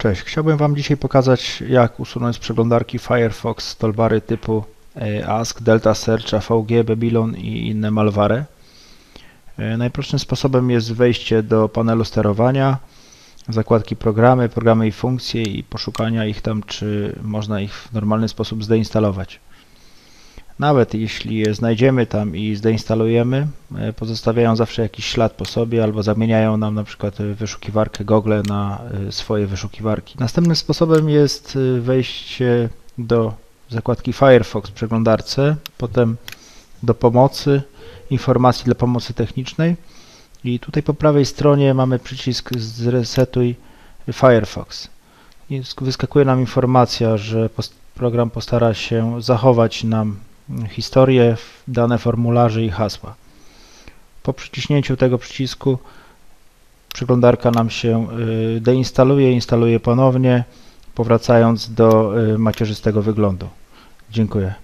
Cześć, chciałbym Wam dzisiaj pokazać jak usunąć z przeglądarki Firefox toolbary typu e, ASK, Delta Search, AVG, Babylon i inne malware. E, Najprostszym sposobem jest wejście do panelu sterowania, zakładki programy, programy i funkcje i poszukania ich tam, czy można ich w normalny sposób zdeinstalować. Nawet jeśli je znajdziemy tam i zdeinstalujemy, e, pozostawiają zawsze jakiś ślad po sobie albo zamieniają nam na przykład e, wyszukiwarkę Google na e, swoje wyszukiwarki. Następnym sposobem jest wejście do zakładki Firefox w przeglądarce, potem do pomocy, informacji dla pomocy technicznej i tutaj po prawej stronie mamy przycisk zresetuj Firefox. Wyskakuje nam informacja, że program postara się zachować nam historię, dane formularze i hasła. Po przyciśnięciu tego przycisku przeglądarka nam się y, deinstaluje, instaluje ponownie, powracając do y, macierzystego wyglądu. Dziękuję.